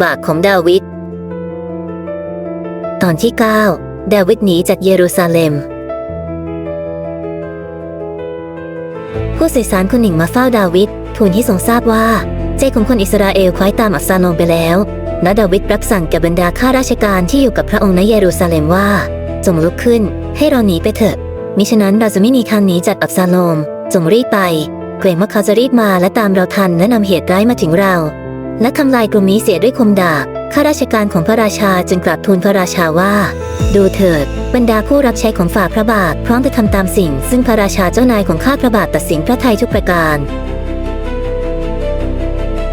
บาปของดาวิด ตอนที่ 9 ดาวิดหนีจากเยรูซาเล็ม ผู้สื่อสารคนหนึ่งมาเฝ้าดาวิดทูลให้ทรงทราบว่าใจของคนอิสราเอลคล้อยตามอับซาโลมไปแล้ว และดาวิดรับสั่งแก่บรรดาข้าราชการที่อยู่กับพระองค์ในเยรูซาเล็มว่า จงลุกขึ้น ให้เราหนีไปเถอะ มิฉะนั้นเราจะไม่มีทางหนีจากอับซาโลม จงรีบไป เกรงว่าเขาจะรีบมาและตามเราทันและนำเหตุร้ายมาถึงเรา และทำลายกลุ่มนี้เสียด้วยคมดาบข้าราชการของพระราชาจึงกราบทูลพระราชาว่า ดูเถิด บรรดาผู้รับใช้ของฝ่าพระบาทพร้อมจะทำตามสิ่ง ซึ่งพระราชาเจ้านายของข้าพระบาทตัดสินพระทัยทุกประการ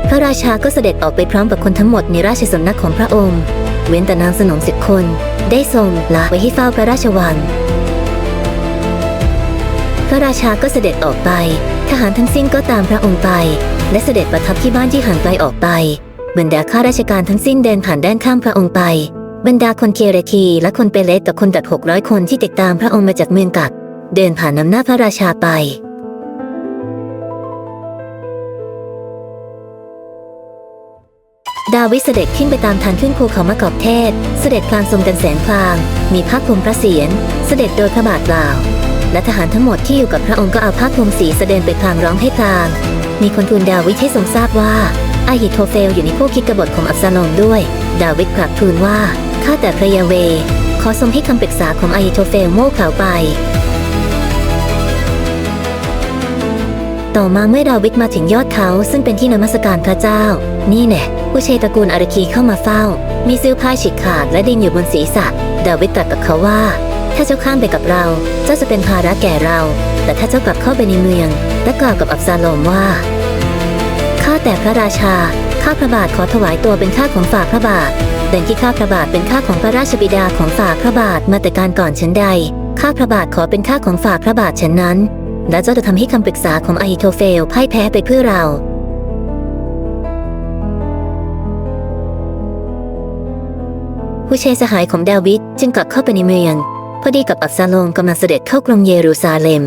พระราชาก็เสด็จออกไปพร้อมกับคนทั้งหมดในราชสำนักของพระองค์ เว้นแต่นางสนมสิบคน ได้ทรงละไว้ให้เฝ้าพระราชวัง พระราชาก็เสด็จออกไป ทหารทั้งสิ้นก็ตามพระองค์ไป และเสด็จประทับที่บ้านที่ห่างไกลออกไป บรรดาข้าราชการทั้งสิ้นเดินผ่านด้านข้ามพระองค์ไป บรรดาคนเคเรคีและคนเปเลตกับคนดัดหกร้อยคนที่ติดตามพระองค์มาจากเมืองกัดเดินผ่านนำหน้าพระราชาไปดาวิดเสด็จขึ้นไปตามทางขึ้นภูเขามะกอกเทศ เสด็จพลางทรงกันแสงพลาง มีผ้าคลุมพระเศียร เสด็จโดยพระบาทเปล่า และทหารทั้งหมดที่อยู่กับพระองค์ก็เอาผ้าคลุมสีเสด็จไปพลางร้องให้พลาง มีคนทูลดาวิดให้ทรงทราบว่าอาหิโทเฟลอยู่ในผู้คิดกบฏของอับซาโลมด้วย ดาวิดกลับทูลว่าข้าแต่พระยาเว ขอทรงให้คำปรึกษาของอาหิโทเฟลโม่เขาไป ต่อมาเมื่อดาวิดมาถึงยอดเขาซึ่งเป็นที่นมัสการพระเจ้า นี่แน่ผู้เชตระกูลอารคีเข้ามาเฝ้า มีเสื้อผ้าฉีกขาดและดินอยู่บนศีรษะ ดาวิดตรัสกับเขาว่า ถ้าเจ้าข้ามไปกับเรา เจ้าจะเป็นภาระแก่เรา แต่ถ้าเจ้ากลับเข้าไปในเมือง และกล่าวกับอับซาโลมว่า ข้าแต่พระราชา ข้าพระบาทขอถวายตัวเป็นข้าของฝ่าพระบาทดังที่ข้าพระบาทเป็นข้าของพระราชบิดาของฝ่าพระบาทมาแต่การก่อนฉันใด ข้าพระบาทขอเป็นข้าของฝ่าพระบาทฉันนั้น และเจ้าจะทำให้คำปรึกษาของอาฮิโทเฟลพ่ายแพ้ไปเพื่อเราผู้ชายสหายของดาวิดจึงกลับเข้าไปในเมือง พอดีกับอับซาโลมกำลังเสด็จเข้ากรุงเยรูซาเล็ม